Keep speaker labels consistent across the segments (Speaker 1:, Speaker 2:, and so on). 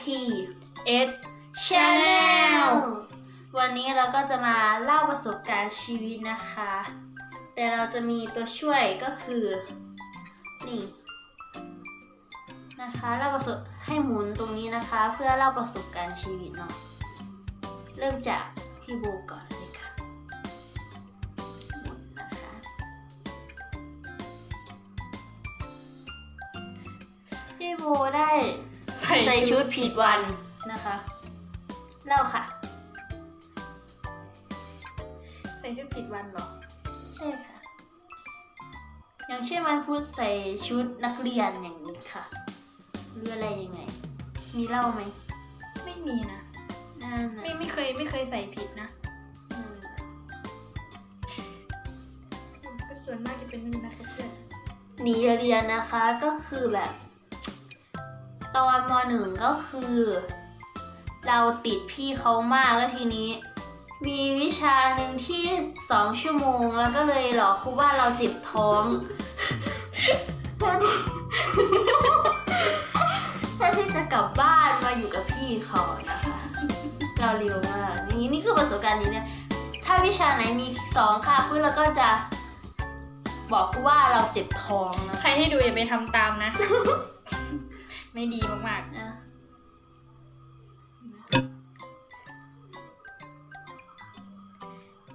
Speaker 1: P
Speaker 2: S
Speaker 1: Channel วันนี้เราก็จะมาเล่าประสบการณ์ชีวิตนะคะ แต่เราจะมีตัวช่วยก็คือ นี่นะคะเล่าประสบให้หมุนตรงนี้นะคะ เพื่อเล่าประสบการณ์ชีวิตเนาะเริ่มจากพี่โบก่อนเลยค่ะหมุนนะคะ พี่โบได้
Speaker 2: ใส่
Speaker 1: ใส่ชุ
Speaker 2: ชุ
Speaker 1: ด
Speaker 2: ด
Speaker 1: ผิดวันนะคะ เล่าค่ะ
Speaker 2: ใส่ชุดผิดวันเหรอ
Speaker 1: ใช่ค่ะ อย่างเช่นวันพุธใส่ชุดนักเรียนอย่างนี้ค่ะหรืออะไรยังไง มีเล่าไหม
Speaker 2: ไม่มีนะ
Speaker 1: นั่น
Speaker 2: ไม่
Speaker 1: น่ะ
Speaker 2: ไม่เคยไม่เคยใส่ผิดนะ
Speaker 1: นั่นน่ะ
Speaker 2: ก็ส่วนมากจะเป็นนี่นะคะเพื่อน
Speaker 1: หนีเรียนนะคะก็คือแบบ ตอนมหนึ่งก็คือ เราติดพี่เขามากแล้วทีนี้ มีวิชาหนึ่งที่สองชั่วโมง แล้วก็เลยหลอกครูว่าเราเจ็บท้องแทนที่จะกลับบ้านมาอยู่กับพี่เขานะคะเราเร็วมากนี่นี่คือประสบการณ์นี้เนี่ยถ้าวิชาไหนมีสองค่ะเพื่อนเราก็จะบอกครูว่าเราเจ็บท้องนะ
Speaker 2: ใครให้ดูอย่าไปทำตามนะ ไม่ดีมาก
Speaker 1: อะ
Speaker 2: ๆ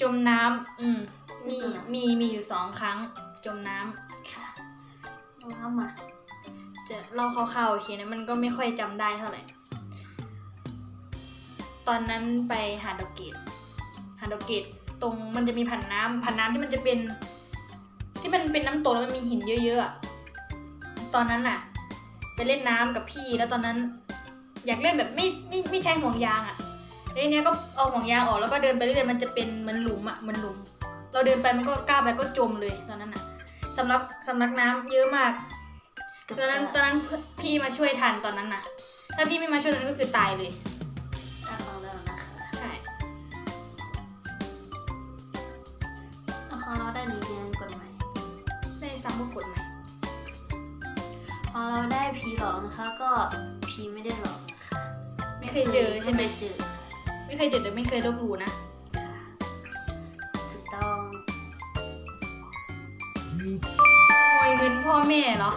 Speaker 2: จมน้ำอืมมีมีมีอยู่สองครั้ง จมน้ำ
Speaker 1: ค่ะว่ามา
Speaker 2: จะเล่าคร่าวๆโอเคนะมันก็ไม่ค่อยจำได้เท่าไหร่ ตอนนั้นไปหาดดอกเกตหาดดอกเกตตรงมันจะมีผันน้ำผันน้ำที่มันจะเป็น ที่มันเป็นน้ำตกแล้วมันมีหินเยอะๆอะตอนนั้นน่ะ ไปเล่นน้ำกับพี่แล้วตอนนั้น อยากเล่นแบบไม่ไม่ไม่ใช้ห่วงยางอะแล้วทีเนี้ยก็เอาห่วงยางออกแล้วก็เดินไปเรื่อยๆมันจะเป็นเหมือนหลุมอะเหมือนหลุม เราเดินไปมันก็กล้าวไปก็จมเลยตอนนั้นน่ะสำลักสำลักน้ำเยอะมากตอนนั้นตอนนั้นพี่มาช่วยทันตอนนั้นนะถ้าพี่ไม่มาช่วยตอนนั้นก็คือตายเลย
Speaker 1: อะของเรานะคะ
Speaker 2: ใช่
Speaker 1: อะของเราได้หนีเรียนกฎหมาย
Speaker 2: ได้ซ้ำพวกกฎไหม
Speaker 1: ของเรา ได้ผีหลอกนะคะ ก็ผีไม่ได้หลอกนะคะ
Speaker 2: ไม่เคยเจอใช่ไหม
Speaker 1: ไม่เคยเจอค่ะ
Speaker 2: ไม่เคยเจอแต่ไม่เคยลบหลู่นะ
Speaker 1: ค่ะถูกต้อง
Speaker 2: โอยเงินพ่อแม่เหรอ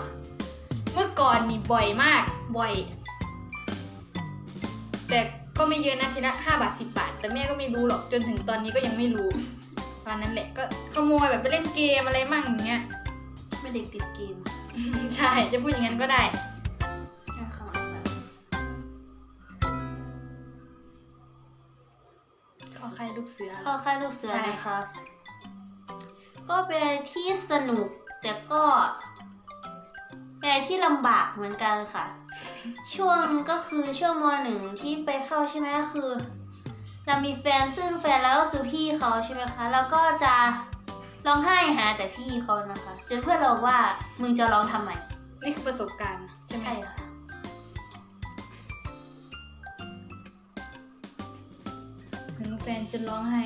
Speaker 2: เมื่อก่อนนี่บ่อยมากบ่อย แต่ก็ไม่เยอะนะทีละห้าบาทสิบบาท แต่แม่ก็ไม่รู้หรอกจนถึงตอนนี้ก็ยังไม่รู้ตอนนั้นแหละก็ขโมยแบบไปเล่นเกมอะไรมั่งอย่างเงี้ย
Speaker 1: ไม่เด็กติดเกม
Speaker 2: ใช่ จะพูดอย่างนั้นก็ได้
Speaker 1: อะของเราค่ะ
Speaker 2: ขอใครลูกเสือ
Speaker 1: เข้าค่ายลูกเสือ
Speaker 2: ใช่
Speaker 1: นะคะก็เป็นอะไรที่สนุกแต่ก็เป็นอะไรที่ลำบากเหมือนกันค่ะ ช่วงก็คือช่วงมหนึ่งที่ไปเข้าใช่ไหมก็คือ เรามีแฟนซึ่งแฟนเราก็คือพี่เขาใช่ไหมคะ แล้วก็จะ ร้องไห้หาแต่พี่เขานะคะ จนเพื่อนเราบอกว่ามึงจะร้องทำไม
Speaker 2: นี่คือประสบการณ์ใช่ไหม
Speaker 1: ใช่ค่ะ
Speaker 2: ถึงแฟนจนร้องไห้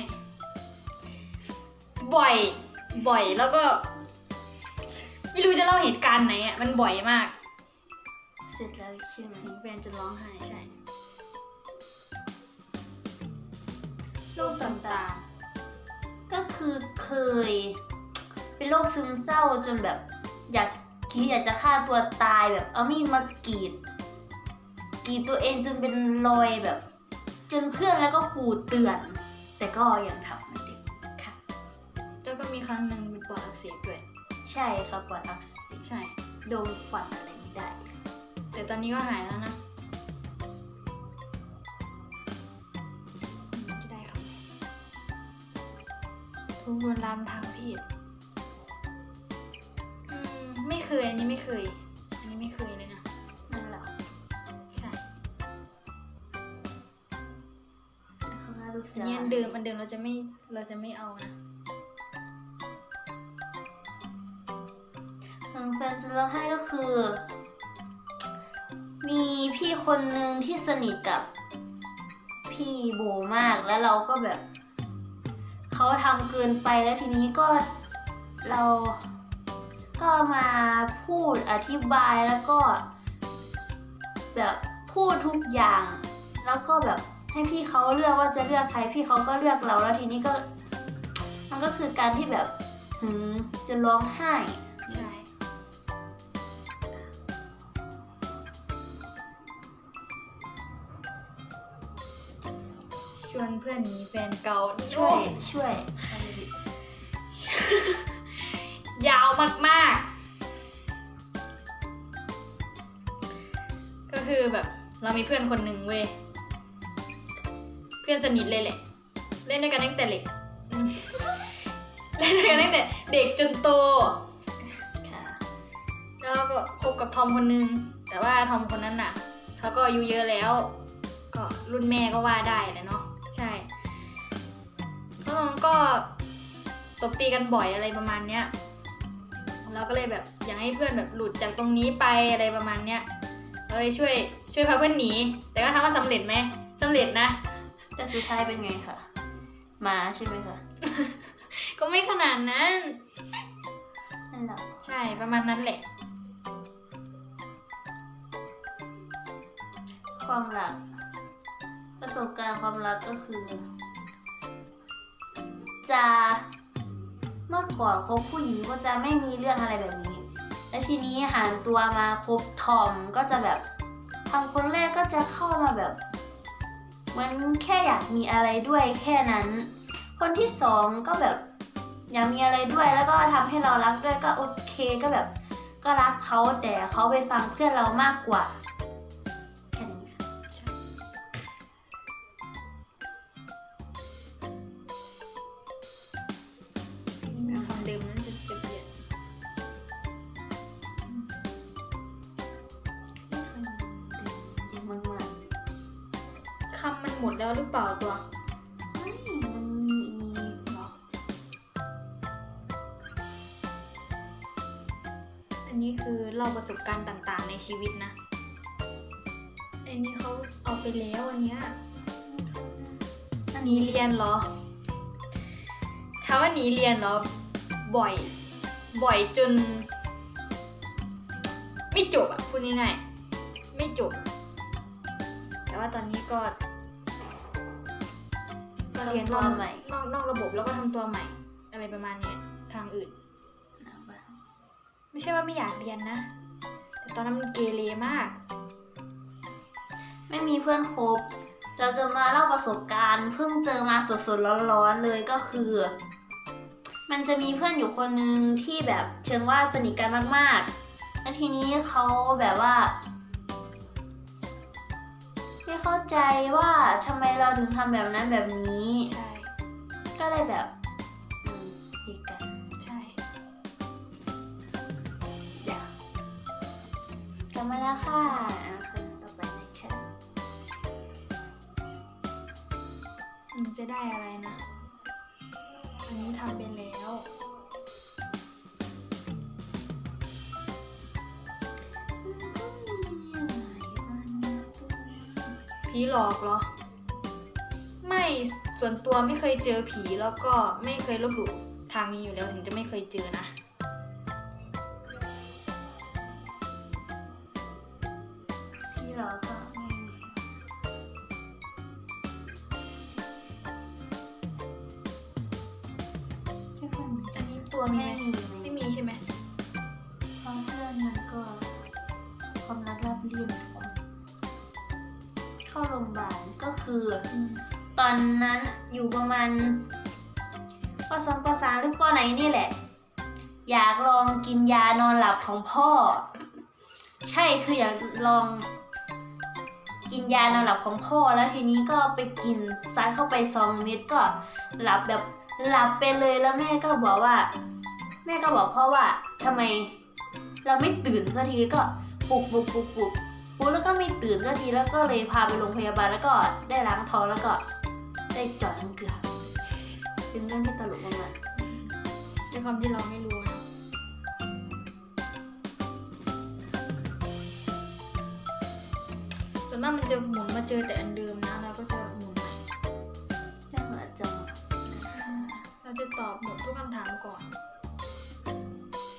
Speaker 2: บ่อย บ่อยแล้วก็ ไม่รู้จะเล่าเหตุการณ์ไหนอะ มันบ่อยมาก
Speaker 1: เสร็จแล้วใช่ไหม
Speaker 2: ถึงแฟนจนร้องไห้ใช่
Speaker 1: โรคต่างๆ ก็คือเคย เป็นโรคซึมเศร้าจนแบบอยากคิดอยากจะฆ่าตัวตายแบบ เอามีดมากรีดกรีดตัวเองจนเป็นรอยแบบ จนเพื่อนแล้วก็ขู่เตือน แต่ก็ยังทำเหมือนเดิมค่ะ
Speaker 2: แล้วก็มีครั้งหนึ่งมีปอดอักเสบด้วย
Speaker 1: ใช่ครับปวดอักเสบ
Speaker 2: ใช่
Speaker 1: ดมควันอะไรไม่ได้
Speaker 2: แต่ตอนนี้ก็หายแล้วนะจะ ทุกวนลามทางเพศอืมไม่เคย อันนี้ไม่เคย อันนี้ไม่เคยเลยนะ
Speaker 1: นั่นแหละ
Speaker 2: ใช่
Speaker 1: ข้างหน้าลูกเสื
Speaker 2: อัน
Speaker 1: อ
Speaker 2: นี้อันเดิมอันเดิมเราจะไม่เราจะไม่เอานะ
Speaker 1: ถึงแฟนจะร้องไห้ก็คือ มีพี่คนนึงที่สนิทกับพี่โบมากแล้วเราก็แบบ เขาทำเกินไปแล้วทีนี้ก็เราก็มาพูดอธิบายแล้วก็ แบบพูดทุกอย่าง แล้วก็แบบให้พี่เขาเลือกว่าจะเลือกใครพี่เขาก็เลือกเราแล้วทีนี้ก็ มันก็คือการที่แบบหึงจะร้องไห้
Speaker 2: วนเพื่อนหนีแฟนเก่า
Speaker 1: ช่วยช่วย
Speaker 2: ยาวมากๆ ก็คือแบบเรามีเพื่อนคนหนึ่งเว้ย เพื่อนสนิทเลยแหละ เล่นด้วยกันตั้งแต่เด็กอืมเล่นด้วยกันตั้งแต่เด็กจนโต
Speaker 1: ค่ะ
Speaker 2: แล้วก็คบกับทอมคนนึง แต่ว่าทอมคนนั้นน่ะเขาก็อายุเยอะแล้ว ก็รุ่นแม่ก็ว่าได้แหละเนาะใช่ แล้วมันก็ตบตีกันบ่อยอะไรประมาณเนี้ยเราก็เลยแบบอยากให้เพื่อนแบบหลุดจากตรงนี้ไปอะไรประมาณเนี้ยเราเลยช่วยช่วยพาเพื่อนหนี แต่ก็ถามว่าสำเร็จไหมสำเร็จนะ
Speaker 1: แต่สุดท้ายเป็นไงคะมาใช่ไหมคะ
Speaker 2: ก็ไม่ขนาดนั้น
Speaker 1: นั่นแหละ
Speaker 2: ใช่ประมาณนั้นแหละ
Speaker 1: ความรัก ประสบการณ์ความรักก็คือ จะเมื่อก่อนคบผู้หญิงก็จะไม่มีเรื่องอะไรแบบนี้ และทีนี้หันตัวมาคบทอมก็จะแบบทำคนแรกก็จะเข้ามาแบบเหมือนแค่อยากมีอะไรด้วยแค่นั้น คนที่สองก็แบบอยากมีอะไรด้วยแล้วก็ทำให้เรารักด้วยก็โอเคก็แบบ ก็รักเขาแต่เขาไปฟังเพื่อนเรามากกว่า
Speaker 2: หมดแล้วหรือเปล่าตัว
Speaker 1: ๆไม่มันมีอีกเหรอ
Speaker 2: อันนี้คือเล่าประสบการณ์ต่างๆในชีวิตนะ อันนี้เขาเอาไปแล้วอันเนี้ย อันนี้เรียนเหรอถามว่าหนีเรียนเหรอบ่อย บ่อยจน ไม่จบอะพูดง่ายๆไม่จบ แต่ว่าตอนนี้ก็ ก็เรียนนอกนอกนอกระบบแล้วก็ทำตัวใหม่ อะไรประมาณเนี้ยทางอื่น
Speaker 1: นะบ้าง
Speaker 2: ไม่ใช่ว่าไม่อยากเรียนนะ แต่ตอนนั้นมันเกเรมาก
Speaker 1: ไม่มีเพื่อนคบเราจะมาเล่าประสบการณ์เพิ่งเจอมาสดๆร้อนๆเลยก็คือ มันจะมีเพื่อนอยู่คนนึงที่แบบเชิงว่าสนิทกันมากๆแล้วทีนี้เขาแบบว่า ไม่เข้าใจว่าทำไมเราถึงทำแบบนั้นแบบนี้
Speaker 2: ใช่
Speaker 1: ก็เลยแบบอืมดีกัน
Speaker 2: ใช่
Speaker 1: เดี๋ยวกลับมาแล้วค่ะอะคนต่อไปเลยค่ะ
Speaker 2: มันจะได้อะไรนะ อันนี้ทำไปแล้ว ผีหลอกเหรอ ไม่ส่วนตัวไม่เคยเจอผีแล้วก็ไม่เคยลบหลู่ทางนี้อยู่แล้วถึงจะไม่เคยเจอนะ
Speaker 1: พี่เราก็ไม่มีที่คน
Speaker 2: อันนี้ตัวมี
Speaker 1: ไม่
Speaker 2: ไหม
Speaker 1: มี
Speaker 2: ไม่มีใช่ไหม
Speaker 1: ตอนนั้นอยู่ประมาณปสองปสามหรือปไหนนี่แหละ อยากลองกินยานอนหลับของพ่อ ใช่คืออยากลอง กินยานอนหลับของพ่อแล้วทีนี้ก็ไปกินซัดเข้าไปสองเม็ดก็หลับแบบหลับไปเลยแล้วแม่ก็บอกว่า แม่ก็บอกพ่อว่าทำไม เราไม่ตื่นสักทีก็ปลุกปลุกปลุกปลุกปลุกแล้วก็ไม่ตื่นสักทีแล้วก็เลยพาไปโรงพยาบาลแล้วก็ได้ล้างท้องแล้วก็ ได้เจอดน้ำเกลือเป็นเรื่องที่ตลกมาก
Speaker 2: ด้วยความที่เราไม่รู้นะส่วนมากมันจะหมุนมาเจอแต่อันเดิมนะเราก็จะหมุนใหม่
Speaker 1: ๆน่าหัวจัง
Speaker 2: เราจะตอบหมดทุกคำถามก่อน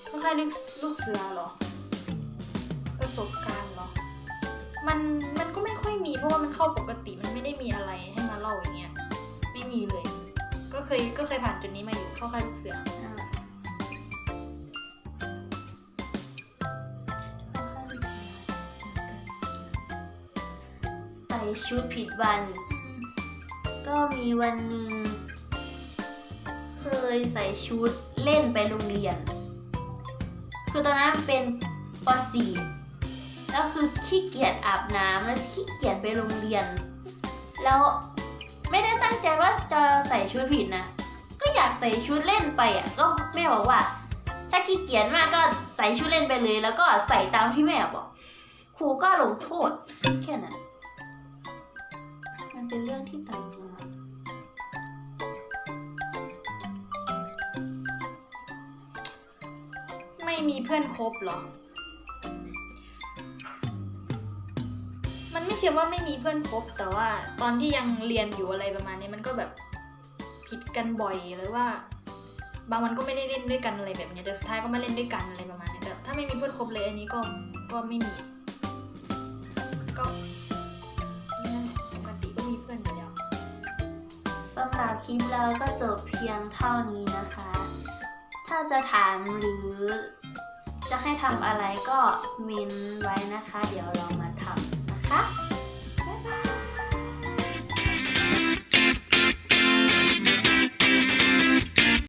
Speaker 2: ก็แค่ลูกลูกเสือเหรอ ประสบการณ์เหรอ มันมันก็ไม่ค่อยมีเพราะว่ามันเข้าปกติมันไม่ได้มีอะไรให้มาเล่าอย่างเงี้ย ม่มีเลย ก็เคยก็เคยผ่านจุดนี้มาอยู่เข้าค่ายลูกเสือ
Speaker 1: อ่าใส่ชุดผิดวัน ก็มีวันหนึ่งเคยใส่ชุดเล่นไปโรงเรียน คือตอนนั้นเป็นป .4 แล้วคือขี้เกียจอาบน้ำแล้วขี้เกียจไปโรงเรียน แล้ว ไม่ได้ตั้งใจว่าจะใส่ชุดผิดนะ ก็อยากใส่ชุดเล่นไปอะ ก็แม่บอกว่า ถ้าขี้เกียจมากก็ใส่ชุดเล่นไปเลย แล้วก็ใส่ตามที่แม่บอก ครูก็ลงโทษแค่นั้น มันเป็นเรื่องที่ต่างจังหวัด
Speaker 2: ไม่มีเพื่อนคบเหรอ เชื่อว่าไม่มีเพื่อนคบแต่ว่าตอนที่ยังเรียนอยู่อะไรประมาณนี้มันก็แบบผิดกันบ่อยหรือว่า บางวันก็ไม่ได้เล่นด้วยกันอะไรแบบนี้แต่สุดท้ายก็มาเล่นด้วยกันอะไรประมาณนี้แต่ถ้าไม่มีเพื่อนคบเลยอันนี้ก็ก็ไม่มี ก็ปกติก็มีเพื่อนอยู่แล้ว
Speaker 1: สำหรับคลิปเราก็จบเพียงเท่านี้นะคะ ถ้าจะถามหรือจะให้ทำอะไรก็เมนไว้นะคะ เดี๋ยวเรามาทำนะคะ